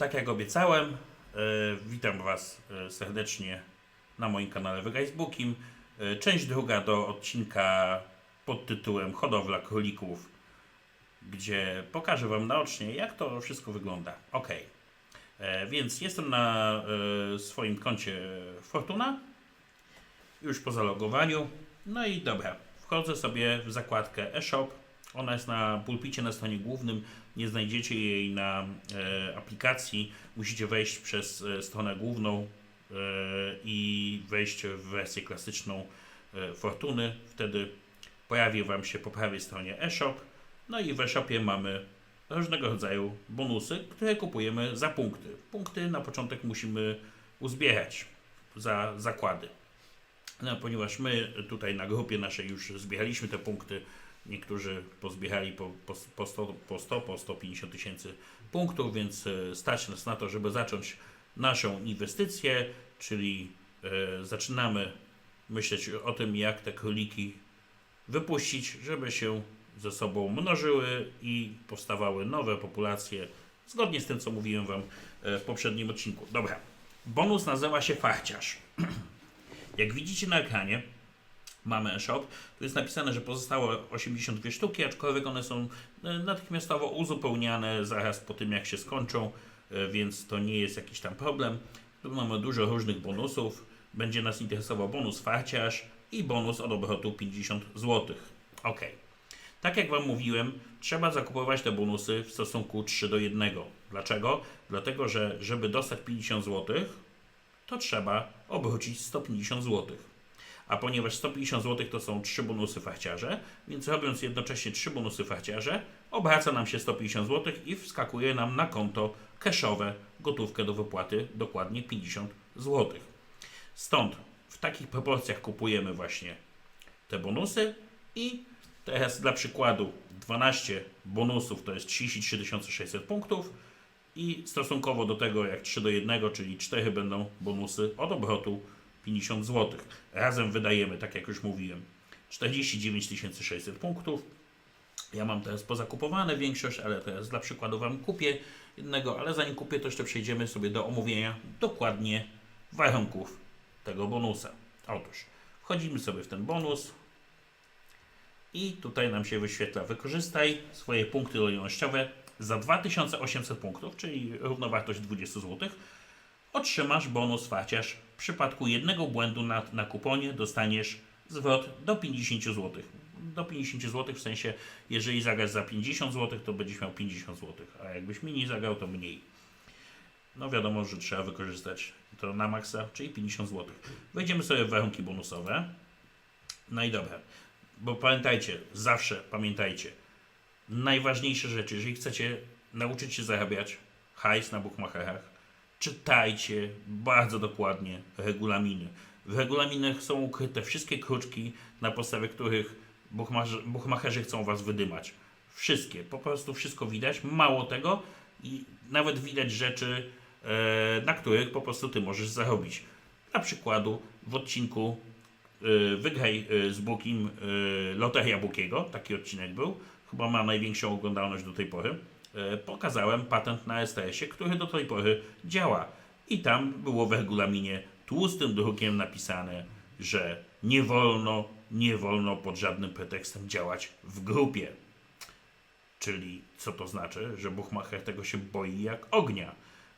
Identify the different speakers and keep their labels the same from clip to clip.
Speaker 1: Tak jak obiecałem, e, witam Was e, serdecznie na moim kanale Wygaj z Bukim. E, część druga do odcinka pod tytułem Hodowla królików, gdzie pokażę Wam naocznie, jak to wszystko wygląda. Ok, więc jestem na swoim koncie Fortuna, już po zalogowaniu. No i dobra, wchodzę sobie w zakładkę e-shop. Ona jest na pulpicie na stronie głównym. Nie znajdziecie jej na e, aplikacji. Musicie wejść przez e, stronę główną e, i wejść w wersję klasyczną Fortuny. Wtedy pojawi Wam się po prawej stronie e-shop. No i w e-shopie mamy różnego rodzaju bonusy, które kupujemy za punkty. Punkty na początek musimy uzbierać za zakłady. No, ponieważ my tutaj na grupie naszej już zbieraliśmy te punkty, niektórzy pozbierali po, po, po, 100, po 100, po 150 tysięcy punktów, więc e, stać nas na to, żeby zacząć naszą inwestycję, czyli e, zaczynamy myśleć o tym, jak te króliki wypuścić, żeby się ze sobą mnożyły i powstawały nowe populacje, zgodnie z tym, co mówiłem Wam e, w poprzednim odcinku. Dobra, bonus nazywa się farciarz. Jak widzicie na ekranie, mamy e-shop. Tu jest napisane, że pozostałe 82 sztuki, aczkolwiek one są e, natychmiastowo uzupełniane zaraz po tym, jak się skończą, e, więc to nie jest jakiś tam problem. Tu mamy dużo różnych bonusów. Będzie nas interesował bonus farciarz i bonus od obrotu 50 zł. Ok. Tak jak Wam mówiłem, trzeba zakupować te bonusy w stosunku 3 do 1. Dlaczego? Dlatego, że żeby dostać 50 zł, to trzeba obrócić 150 zł. A ponieważ 150 zł to są 3 bonusy farciarze, więc robiąc jednocześnie 3 bonusy farciarze, obraca nam się 150 zł i wskakuje nam na konto cashowe gotówkę do wypłaty dokładnie 50 zł. Stąd w takich proporcjach kupujemy właśnie te bonusy i teraz dla przykładu 12 bonusów to jest 33 600 punktów i stosunkowo do tego jak 3 do 1, czyli 4 będą bonusy od obrotu 50 zł. Razem wydajemy, tak jak już mówiłem, 49 600 punktów. Ja mam teraz pozakupowane większość, ale teraz dla przykładu Wam kupię jednego, ale zanim kupię, to jeszcze przejdziemy sobie do omówienia dokładnie warunków tego bonusa. Otóż wchodzimy sobie w ten bonus i tutaj nam się wyświetla wykorzystaj swoje punkty lojalnościowe za 2800 punktów, czyli równowartość 20 zł. Otrzymasz bonus farciarz. Przypadku jednego błędu na, na kuponie dostaniesz zwrot do 50 zł. Do 50 zł w sensie, jeżeli zagrasz za 50 zł, to będziesz miał 50 zł, a jakbyś mniej zagrał, to mniej. No wiadomo, że trzeba wykorzystać to na maksa, czyli 50 zł. Wejdziemy sobie w warunki bonusowe. No i dobra, bo pamiętajcie, zawsze pamiętajcie, najważniejsze rzeczy, jeżeli chcecie nauczyć się zarabiać hajs na bookmacherach, czytajcie bardzo dokładnie regulaminy. W regulaminach są ukryte wszystkie kruczki, na podstawie których bookmacherzy chcą was wydymać. Wszystkie, po prostu wszystko widać. Mało tego, i nawet widać rzeczy, e, na których po prostu ty możesz zarobić. Dla przykładu, w odcinku y, Wygraj y, z Bookiem y, Loteria Bookiego, taki odcinek był, chyba ma największą oglądalność do tej pory, pokazałem patent na STS-ie, który do tej pory działa. I tam było w regulaminie tłustym drukiem napisane, że nie wolno, nie wolno pod żadnym pretekstem działać w grupie. Czyli co to znaczy? Że Buchmacher tego się boi jak ognia.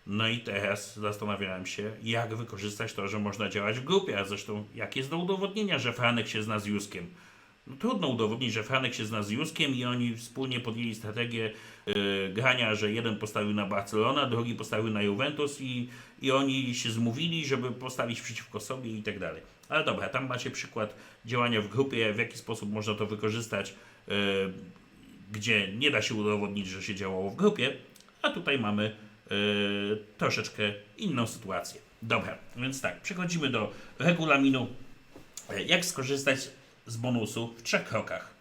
Speaker 1: No i teraz zastanawiałem się, jak wykorzystać to, że można działać w grupie, a zresztą jak jest do udowodnienia, że Franek się zna z Juskiem. No, trudno udowodnić, że Franek się zna z Juskiem i oni wspólnie podjęli strategię yy, grania, że jeden postawił na Barcelona, drugi postawił na Juventus i, i oni się zmówili, żeby postawić przeciwko sobie i tak dalej. Ale dobra, tam macie przykład działania w grupie, w jaki sposób można to wykorzystać, yy, gdzie nie da się udowodnić, że się działało w grupie, a tutaj mamy yy, troszeczkę inną sytuację. Dobra, więc tak, przechodzimy do regulaminu, e, jak skorzystać z bonusu w trzech krokach.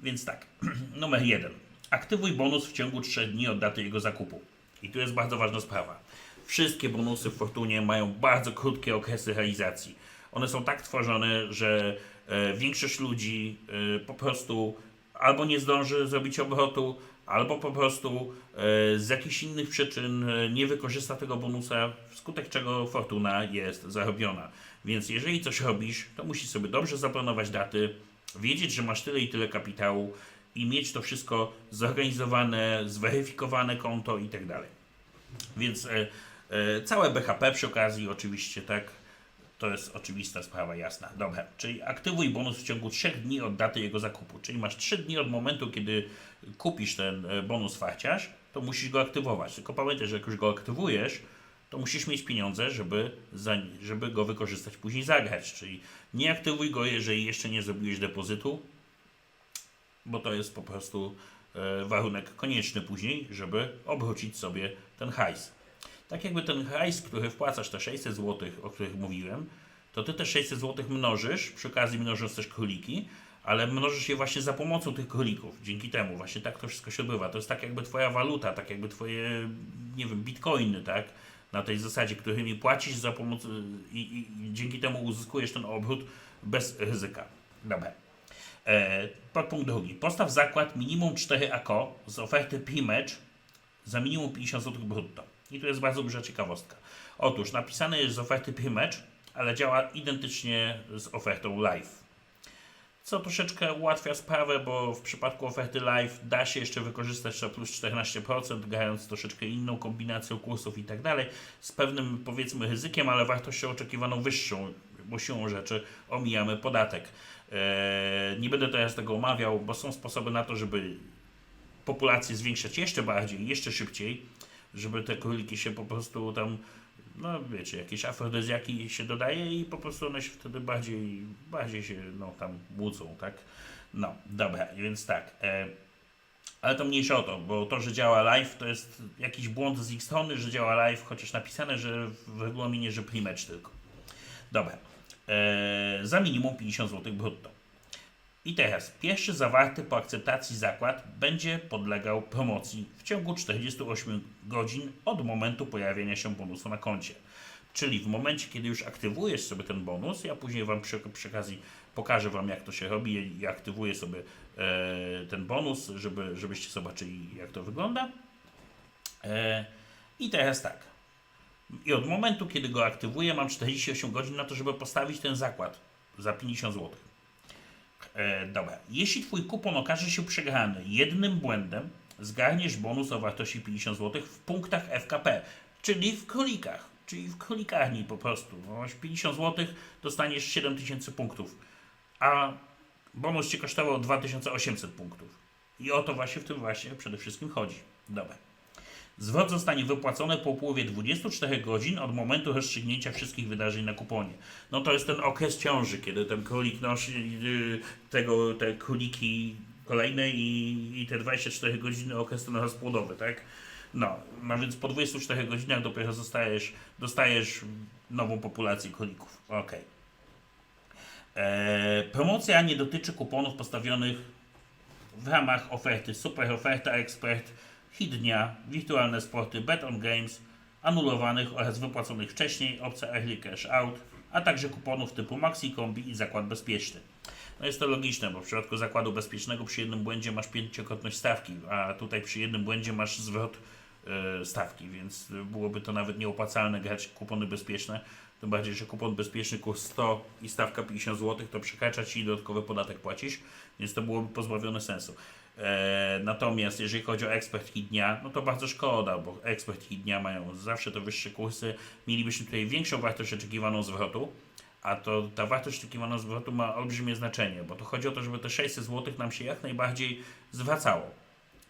Speaker 1: Więc tak, numer jeden. Aktywuj bonus w ciągu 3 dni od daty jego zakupu. I tu jest bardzo ważna sprawa. Wszystkie bonusy w Fortunie mają bardzo krótkie okresy realizacji. One są tak tworzone, że e, większość ludzi e, po prostu albo nie zdąży zrobić obrotu, albo po prostu e, z jakichś innych przyczyn e, nie wykorzysta tego bonusa, wskutek czego fortuna jest zarobiona. Więc jeżeli coś robisz, to musisz sobie dobrze zaplanować daty, wiedzieć, że masz tyle i tyle kapitału i mieć to wszystko zorganizowane, zweryfikowane konto i tak dalej. Więc e, e, całe BHP przy okazji oczywiście, tak, to jest oczywista sprawa, jasna. Dobra, czyli aktywuj bonus w ciągu 3 dni od daty jego zakupu. Czyli masz 3 dni od momentu, kiedy kupisz ten e, bonus farciarz, to musisz go aktywować. Tylko pamiętaj, że jak już go aktywujesz, to musisz mieć pieniądze, żeby, za, żeby go wykorzystać później zagrać. Czyli nie aktywuj go, jeżeli jeszcze nie zrobiłeś depozytu, bo to jest po prostu e, warunek konieczny później, żeby obrócić sobie ten hajs. Tak jakby ten hajs, który wpłacasz, te 600 zł, o których mówiłem, to ty te 600 zł mnożysz, przy okazji mnożąc też króliki, ale mnożysz je właśnie za pomocą tych królików. Dzięki temu właśnie tak to wszystko się odbywa. To jest tak jakby twoja waluta, tak jakby twoje, nie wiem, bitcoiny, tak? Na tej zasadzie, którymi płacisz za pomocą i, i, i dzięki temu uzyskujesz ten obrót bez ryzyka. Dobra. E, podpunkt drugi. Postaw zakład minimum 4 AKO z oferty P-Match za minimum 50 zł brutto. I tu jest bardzo duża ciekawostka. Otóż napisane jest z oferty P-Match, ale działa identycznie z ofertą Live. Co troszeczkę ułatwia sprawę, bo w przypadku oferty live da się jeszcze wykorzystać to plus 14%, grając troszeczkę inną kombinacją kursów i tak dalej, z pewnym powiedzmy ryzykiem, ale wartością oczekiwaną wyższą, bo siłą rzeczy omijamy podatek. Eee, nie będę teraz tego omawiał, bo są sposoby na to, żeby populację zwiększać jeszcze bardziej, jeszcze szybciej, żeby te króliki się po prostu tam, no wiecie, jakieś afrodyzjaki się dodaje i po prostu one się wtedy bardziej, bardziej się no, tam łudzą, tak? No, dobra, więc tak. E, ale to mniejsza o to, bo to, że działa live, to jest jakiś błąd z ich strony, że działa live, chociaż napisane, że w regulaminie, że pre-match tylko. Dobra. E, za minimum 50 zł brutto. I teraz, pierwszy zawarty po akceptacji zakład będzie podlegał promocji w ciągu 48 godzin od momentu pojawienia się bonusu na koncie. Czyli w momencie, kiedy już aktywujesz sobie ten bonus, ja później Wam przy, przy okazji pokażę Wam, jak to się robi i aktywuję sobie e, ten bonus, żeby, żebyście zobaczyli, jak to wygląda. E, I teraz tak. I od momentu, kiedy go aktywuję, mam 48 godzin na to, żeby postawić ten zakład za 50 zł. E, dobra. Jeśli Twój kupon okaże się przegrany jednym błędem, zgarniesz bonus o wartości 50 zł w punktach FKP, czyli w królikach, czyli w królikarni po prostu. No, Masz 50 zł, dostaniesz 7000 punktów, a bonus Cię kosztował 2800 punktów. I o to właśnie w tym właśnie przede wszystkim chodzi. Dobra. Zwrot zostanie wypłacony po upływie 24 godzin od momentu rozstrzygnięcia wszystkich wydarzeń na kuponie. No to jest ten okres ciąży, kiedy ten królik nosi yy, tego, te króliki kolejne i, i te 24 godziny okres ten rozpłodowy, tak? No, no więc po 24 godzinach dopiero zostajesz, dostajesz nową populację królików. Okej. Eee, promocja nie dotyczy kuponów postawionych w ramach oferty Super Oferta Expert, Hit Dnia, Wirtualne Sporty, Bet on Games, anulowanych oraz wypłaconych wcześniej, opcja Early Cash Out, a także kuponów typu Maxi Kombi i Zakład Bezpieczny. No jest to logiczne, bo w przypadku zakładu bezpiecznego przy jednym błędzie masz pięciokrotność stawki, a tutaj przy jednym błędzie masz zwrot e, stawki, więc byłoby to nawet nieopłacalne grać kupony bezpieczne. Tym bardziej, że kupon bezpieczny kurs 100 i stawka 50 zł, to przekracza ci i dodatkowy podatek płacisz, więc to byłoby pozbawione sensu. E, natomiast jeżeli chodzi o ekspert hit dnia, no to bardzo szkoda, bo ekspert hit dnia mają zawsze te wyższe kursy. Mielibyśmy tutaj większą wartość oczekiwaną zwrotu, a to ta wartość oczekiwana zwrotu ma olbrzymie znaczenie, bo to chodzi o to, żeby te 600 zł nam się jak najbardziej zwracało.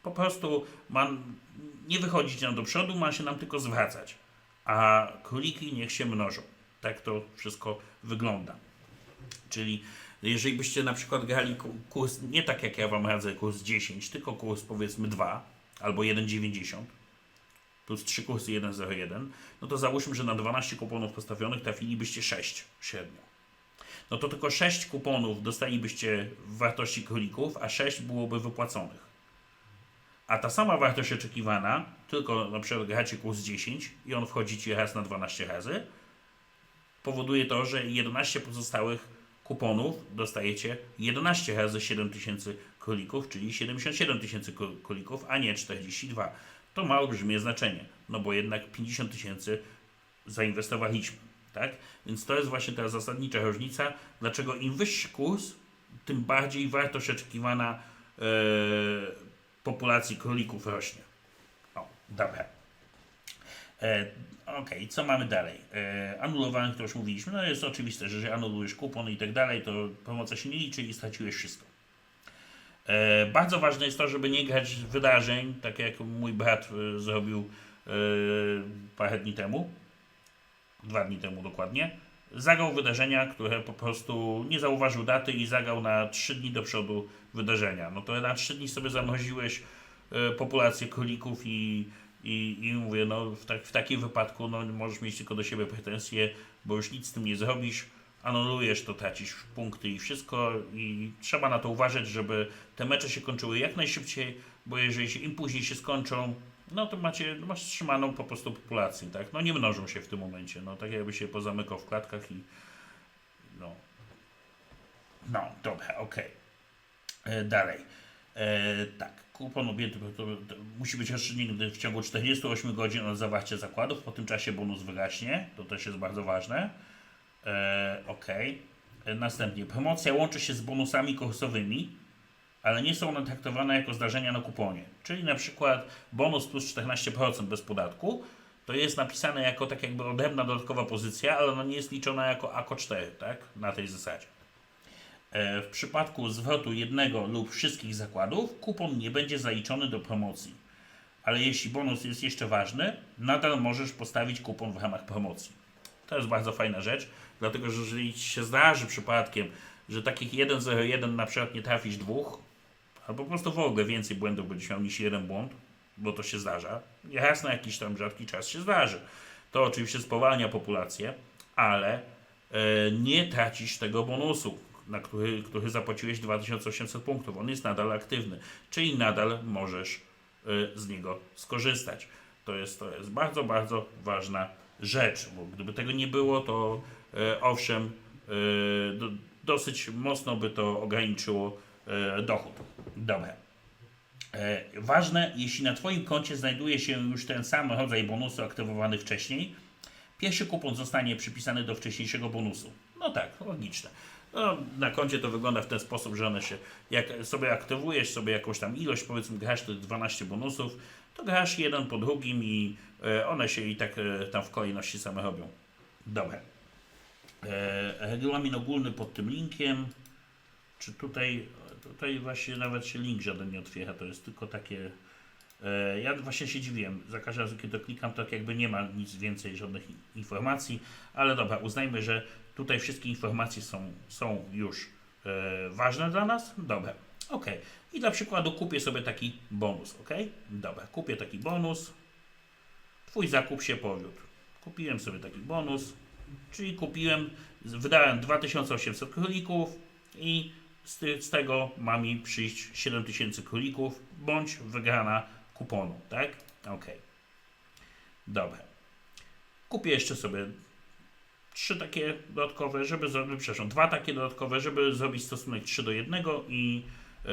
Speaker 1: Po prostu ma nie wychodzić nam do przodu, ma się nam tylko zwracać. A króliki niech się mnożą. Tak to wszystko wygląda. Czyli jeżeli byście na przykład grali ku- kurs, nie tak jak ja Wam radzę, kurs 10, tylko kurs powiedzmy 2 albo 1,90 plus 3 kursy 1,01, no to załóżmy, że na 12 kuponów postawionych trafilibyście 6 średnio. No to tylko 6 kuponów dostalibyście w wartości królików, a 6 byłoby wypłaconych. A ta sama wartość oczekiwana, tylko na przykład gracie kurs 10 i on wchodzi Ci raz na 12 razy, powoduje to, że 11 pozostałych kuponów dostajecie 11 razy 7000 królików, czyli 77 tysięcy królików, a nie 42. To ma olbrzymie znaczenie, no bo jednak 50 tysięcy zainwestowaliśmy, tak? Więc to jest właśnie ta zasadnicza różnica, dlaczego im wyższy kurs, tym bardziej wartość oczekiwana e, populacji królików rośnie. O, dobra. E, Okej, co mamy dalej? E, anulowanie, to już mówiliśmy. No jest oczywiste, że jeżeli anulujesz kupon i tak dalej, to pomoca się nie liczy i straciłeś wszystko. E, bardzo ważne jest to, żeby nie grać wydarzeń, tak jak mój brat e, zrobił e, parę dni temu, dwa dni temu dokładnie. Zagrał wydarzenia, które po prostu nie zauważył daty i zagrał na 3 dni do przodu wydarzenia. No to na 3 dni sobie zamroziłeś e, populację królików i, i, i mówię, no w, tak, w takim wypadku no, możesz mieć tylko do siebie pretensje, bo już nic z tym nie zrobisz, anulujesz, to tracisz punkty i wszystko i trzeba na to uważać, żeby te mecze się kończyły jak najszybciej, bo jeżeli się, im później się skończą, no to macie, masz trzymaną po prostu populację, tak? No nie mnożą się w tym momencie, no tak jakby się pozamykał w klatkach i no. No, dobra, okej. E, Dalej. E, tak, kupon objęty to, to, musi być rozstrzygnięty w ciągu 48 godzin od zawarcia zakładów. Po tym czasie bonus wygaśnie. To też jest bardzo ważne. E, ok. E, następnie promocja łączy się z bonusami kursowymi, ale nie są one traktowane jako zdarzenia na kuponie. Czyli na przykład bonus plus 14% bez podatku to jest napisane jako tak jakby odrębna dodatkowa pozycja, ale ona nie jest liczona jako AKO 4, tak? Na tej zasadzie. E, W przypadku zwrotu jednego lub wszystkich zakładów, kupon nie będzie zaliczony do promocji. Ale jeśli bonus jest jeszcze ważny, nadal możesz postawić kupon w ramach promocji. To jest bardzo fajna rzecz, dlatego że jeżeli ci się zdarzy przypadkiem, że takich 1-0-1 na przykład nie trafisz dwóch, albo po prostu w ogóle więcej błędów będziesz miał niż jeden błąd, bo to się zdarza. Raz na jakiś tam rzadki czas się zdarzy. To oczywiście spowalnia populację, ale e, nie tracisz tego bonusu, na który, który zapłaciłeś 2800 punktów. On jest nadal aktywny, czyli nadal możesz e, z niego skorzystać. To jest, to jest bardzo, bardzo ważna rzecz, bo gdyby tego nie było, to e, owszem, do, dosyć mocno by to ograniczyło dochód. Dobra. E, Ważne, jeśli na Twoim koncie znajduje się już ten sam rodzaj bonusu aktywowany wcześniej, pierwszy kupon zostanie przypisany do wcześniejszego bonusu. No tak, logiczne. No, na koncie to wygląda w ten sposób, że one się, jak sobie aktywujesz sobie jakąś tam ilość, powiedzmy grasz te 12 bonusów, to grasz jeden po drugim i e, one się i tak e, tam w kolejności same robią. Dobra. E, regulamin ogólny pod tym linkiem. Czy tutaj, tutaj właśnie nawet się link żaden nie otwiera, to jest tylko takie. E, ja właśnie się dziwiłem. Za każdym razem, kiedy klikam, to tak jakby nie ma nic więcej, żadnych informacji, ale dobra, uznajmy, że tutaj wszystkie informacje są, są już e, ważne dla nas. Dobra, ok. I dla przykładu kupię sobie taki bonus, ok? Dobra, kupię taki bonus. Twój zakup się powiódł. Kupiłem sobie taki bonus, czyli kupiłem, wydałem 2800 królików i z tego ma mi przyjść 7000 królików, bądź wygrana kuponu, tak? Ok. Dobra. Kupię jeszcze sobie trzy takie dodatkowe, żeby zrobić, przepraszam, dwa takie dodatkowe, żeby zrobić stosunek 3 do 1 i e,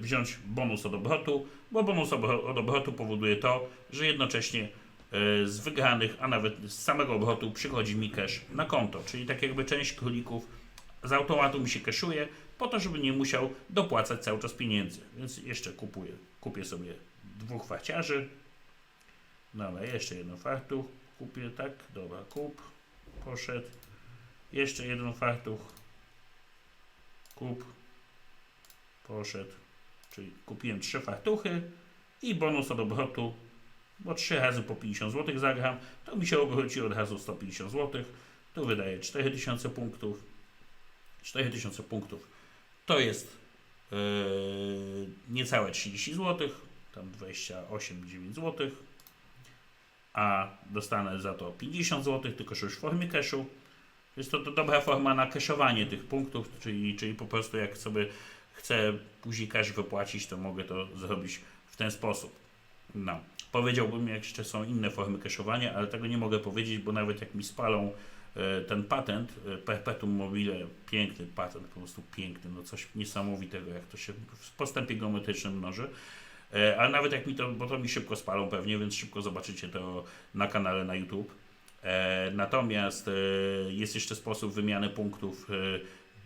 Speaker 1: wziąć bonus od obrotu, bo bonus od obrotu powoduje to, że jednocześnie e, z wygranych, a nawet z samego obrotu przychodzi mi cash na konto, czyli tak jakby część królików z automatu mi się cashuje, po to, żeby nie musiał dopłacać cały czas pieniędzy. Więc jeszcze kupuję, kupię sobie dwóch farciarzy. Dobra, jeszcze jeden fartuch kupię, tak? Dobra, kup, poszedł. Jeszcze jeden fartuch, kup, poszedł. Czyli kupiłem trzy fartuchy i bonus od obrotu, bo trzy razy po 50 zł zagram, to mi się obróci od razu 150 zł. Tu wydaję 4000 punktów. 4000 punktów to jest yy, niecałe 30 zł, tam 28,9 zł, a dostanę za to 50 zł, tylko że już w formie cashu. Jest to, to dobra forma na cashowanie tych punktów, czyli, czyli po prostu jak sobie chcę później cash wypłacić, to mogę to zrobić w ten sposób. No. Powiedziałbym, jak jeszcze są inne formy cashowania, ale tego nie mogę powiedzieć, bo nawet jak mi spalą e, ten patent e, Perpetuum mobile, piękny patent, po prostu piękny, no coś niesamowitego, jak to się w postępie geometrycznym mnoży. Ale nawet jak mi to, bo to mi szybko spalą pewnie, więc szybko zobaczycie to na kanale na YouTube. E, Natomiast e, jest jeszcze sposób wymiany punktów e,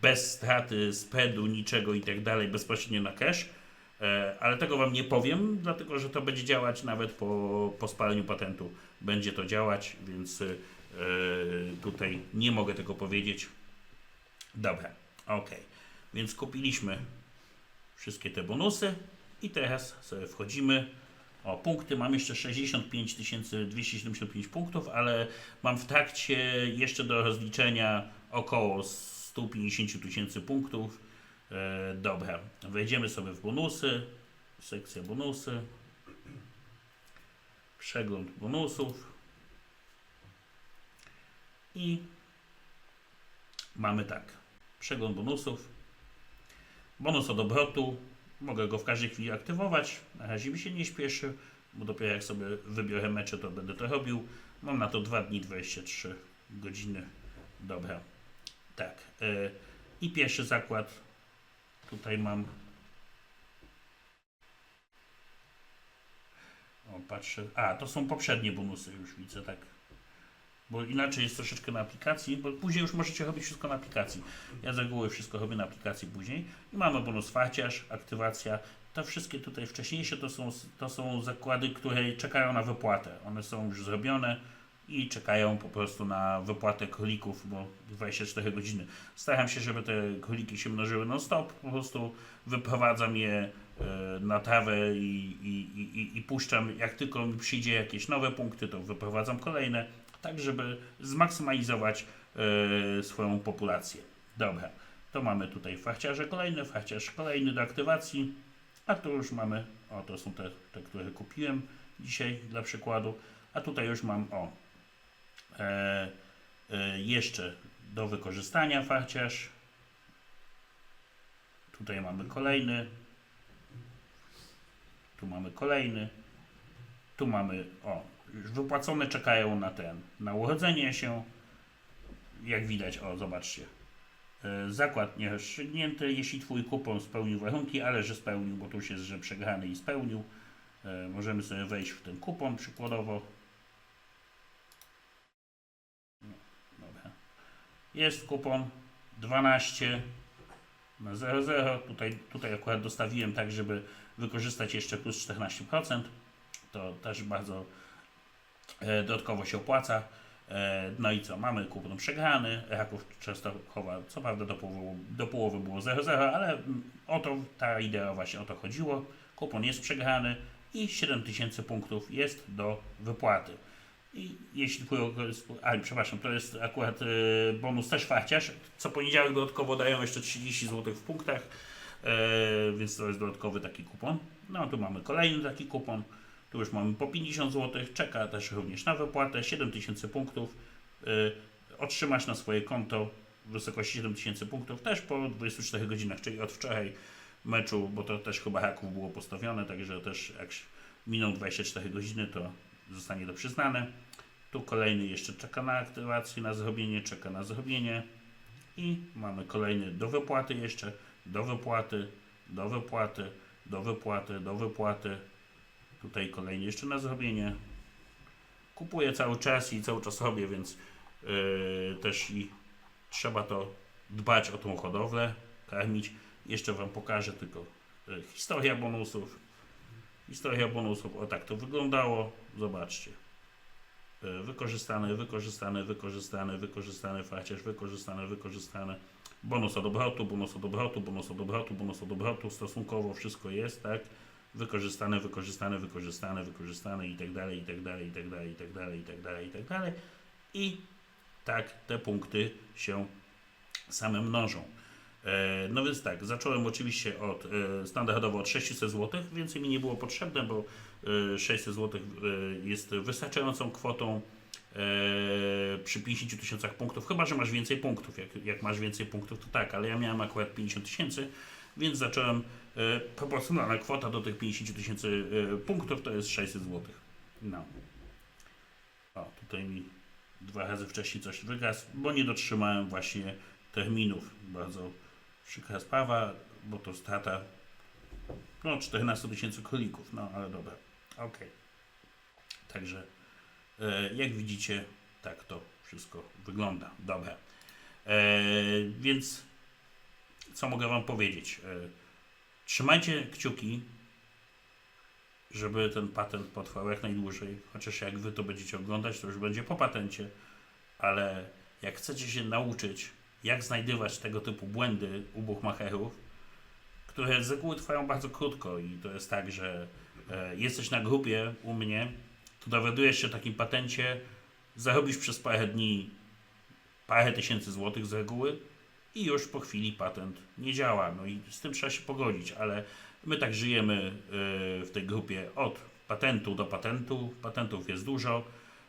Speaker 1: bez straty spedu, niczego i tak dalej, bezpośrednio na cache. E, Ale tego Wam nie powiem, dlatego że to będzie działać nawet po, po spaleniu patentu. Będzie to działać, więc tutaj nie mogę tego powiedzieć. Dobra, ok. Więc kupiliśmy wszystkie te bonusy i teraz sobie wchodzimy. O, punkty. Mam jeszcze 65 275 punktów, ale mam w trakcie jeszcze do rozliczenia około 150 tysięcy punktów. E, dobra, wejdziemy sobie w bonusy, sekcja bonusy, przegląd bonusów. I mamy tak, przegląd bonusów, bonus od obrotu, mogę go w każdej chwili aktywować, na razie mi się nie śpieszy, bo dopiero jak sobie wybiorę mecze, to będę to robił. Mam na to 2 dni 23 godziny. Dobra, tak. e, I pierwszy zakład Tutaj mam. O, patrzę. A, to są poprzednie bonusy, już widzę, tak. Bo inaczej jest troszeczkę na aplikacji, bo później już możecie robić wszystko na aplikacji. Ja z reguły wszystko robię na aplikacji później. I mamy bonus farciarz, aktywacja. Te wszystkie tutaj wcześniejsze to są, to są zakłady, które czekają na wypłatę. One są już zrobione i czekają po prostu na wypłatę królików, bo 24 godziny. Staram się, żeby te króliki się mnożyły non-stop, po prostu wyprowadzam je e, na trawę i, i, i, i puszczam, jak tylko mi przyjdzie jakieś nowe punkty, to wyprowadzam kolejne, tak żeby zmaksymalizować e, swoją populację. Dobra, to mamy tutaj farciarze kolejny, farciarz kolejny do aktywacji, a tu już mamy, o to są te, te które kupiłem dzisiaj dla przykładu, a tutaj już mam, o, e, e, jeszcze do wykorzystania farciarz. Tutaj mamy kolejny. Tu mamy kolejny. Tu mamy, o, wypłacone czekają na ten, na urodzenie się. Jak widać, o, zobaczcie. E, Zakład nierozstrzygnięty, jeśli Twój kupon spełnił warunki, ale że spełnił, bo tu jest, że przegrany i spełnił. E, Możemy sobie wejść w ten kupon przykładowo. Dobra. Jest kupon 12 na 00. Tutaj, tutaj akurat dostawiłem tak, żeby wykorzystać jeszcze plus 14%. To też bardzo dodatkowo się opłaca. E, no i co? Mamy kupon przegrany. Raków często chowa, co prawda do połowy, do połowy było 0,0, ale o to ta idea właśnie o to chodziło. Kupon jest przegrany i 7000 punktów jest do wypłaty. I jeśli ale przepraszam, to jest akurat e, bonus też farciarz. Co poniedziałek dodatkowo dają jeszcze 30 zł w punktach, e, więc to jest dodatkowy taki kupon. No tu mamy kolejny taki kupon. Tu już mamy po 50 zł. Czeka też również na wypłatę 7000 punktów. E, otrzymasz na swoje konto w wysokości 7000 punktów też po 24 godzinach, czyli od wczoraj meczu, bo to też chyba haków było postawione, także też jak miną 24 godziny, to zostanie to przyznane. Tu kolejny jeszcze czeka na aktywację, na zrobienie, czeka na zrobienie. I mamy kolejny do wypłaty jeszcze, do wypłaty, do wypłaty, do wypłaty, do wypłaty. Tutaj kolejny jeszcze na zrobienie. Kupuję cały czas i cały czas robię, więc yy, też i trzeba to dbać o tą hodowlę, karmić. Jeszcze Wam pokażę tylko yy, historia bonusów. Historia bonusów, o tak to wyglądało. Zobaczcie. E, Wykorzystane, wykorzystane, wykorzystane, wykorzystane, farciarz, wykorzystane, wykorzystane. Bonus od obrotu, bonus od obrotu, bonus od obrotu, bonus od obrotu. Stosunkowo wszystko jest, tak? Wykorzystane, wykorzystane, wykorzystane, wykorzystane i tak dalej, i tak dalej, i tak dalej, i tak dalej, i tak dalej, i tak dalej. I tak te punkty się same mnożą. E, No więc tak, zacząłem oczywiście od e, standardowo od 600 zł, więcej mi nie było potrzebne, bo e, 600 zł e, jest wystarczającą kwotą przy 50 tysiącach punktów, chyba że masz więcej punktów. Jak, jak masz więcej punktów, to tak, ale ja miałem akurat 50 tysięcy, więc zacząłem e, proporcjonalna kwota do tych 50 tysięcy e, punktów to jest 600 zł. No. O, tutaj mi dwa razy wcześniej coś wygasł, bo nie dotrzymałem właśnie terminów. Bardzo przykra sprawa, bo to strata no 14 tysięcy królików, no ale dobra, okej. Także e, jak widzicie, tak to wszystko wygląda. Dobra. E, więc co mogę Wam powiedzieć? E, trzymajcie kciuki, żeby ten patent potrwał jak najdłużej. Chociaż jak Wy to będziecie oglądać, to już będzie po patencie. Ale jak chcecie się nauczyć, jak znajdywać tego typu błędy u buchmacherów, które z reguły trwają bardzo krótko i to jest tak, że e, jesteś na grupie u mnie, to dowiadujesz się o takim patencie, zarobisz przez parę dni parę tysięcy złotych z reguły i już po chwili patent nie działa. No i z tym trzeba się pogodzić, ale my tak żyjemy y, w tej grupie od patentu do patentu. Patentów jest dużo.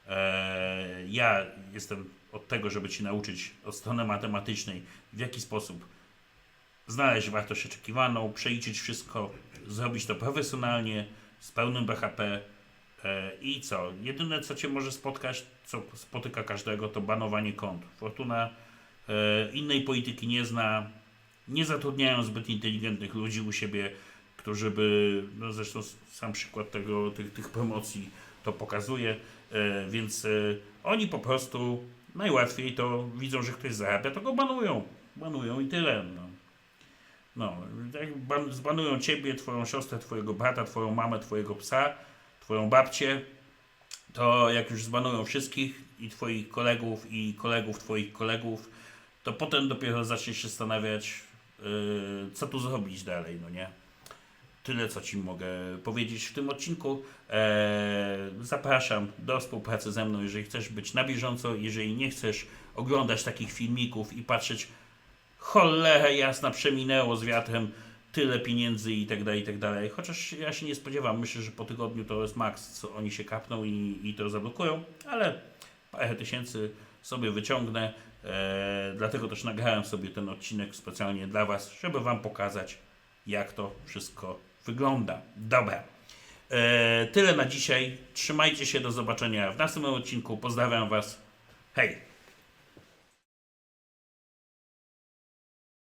Speaker 1: E, Ja jestem od tego, żeby Ci nauczyć od strony matematycznej, w jaki sposób znaleźć wartość oczekiwaną, przeliczyć wszystko, zrobić to profesjonalnie, z pełnym BHP. E, I co? Jedyne, co Cię może spotkać, co spotyka każdego, to banowanie kont. Fortuna e, innej polityki nie zna, nie zatrudniają zbyt inteligentnych ludzi u siebie, którzy by, no zresztą sam przykład tego, tych, tych promocji to pokazuje, e, więc e, oni po prostu najłatwiej to widzą, że ktoś zarabia, to go banują. Banują i tyle. No. No, jak ban- zbanują ciebie, twoją siostrę, twojego brata, twoją mamę, twojego psa, twoją babcię, to jak już zbanują wszystkich i twoich kolegów i kolegów twoich kolegów, to potem dopiero zaczniesz się zastanawiać, yy, co tu zrobić dalej, no nie? Tyle, co ci mogę powiedzieć w tym odcinku. Eee, zapraszam do współpracy ze mną, jeżeli chcesz być na bieżąco, jeżeli nie chcesz oglądać takich filmików i patrzeć, cholera jasna, przeminęło z wiatrem tyle pieniędzy i tak dalej, i tak dalej. Chociaż ja się nie spodziewam, myślę, że po tygodniu to jest maks, co oni się kapną i, i to zablokują, ale parę tysięcy sobie wyciągnę. E, dlatego też nagrałem sobie ten odcinek specjalnie dla Was, żeby Wam pokazać, jak to wszystko wygląda. Dobra. E, tyle na dzisiaj. Trzymajcie się, do zobaczenia w następnym odcinku. Pozdrawiam Was. Hej!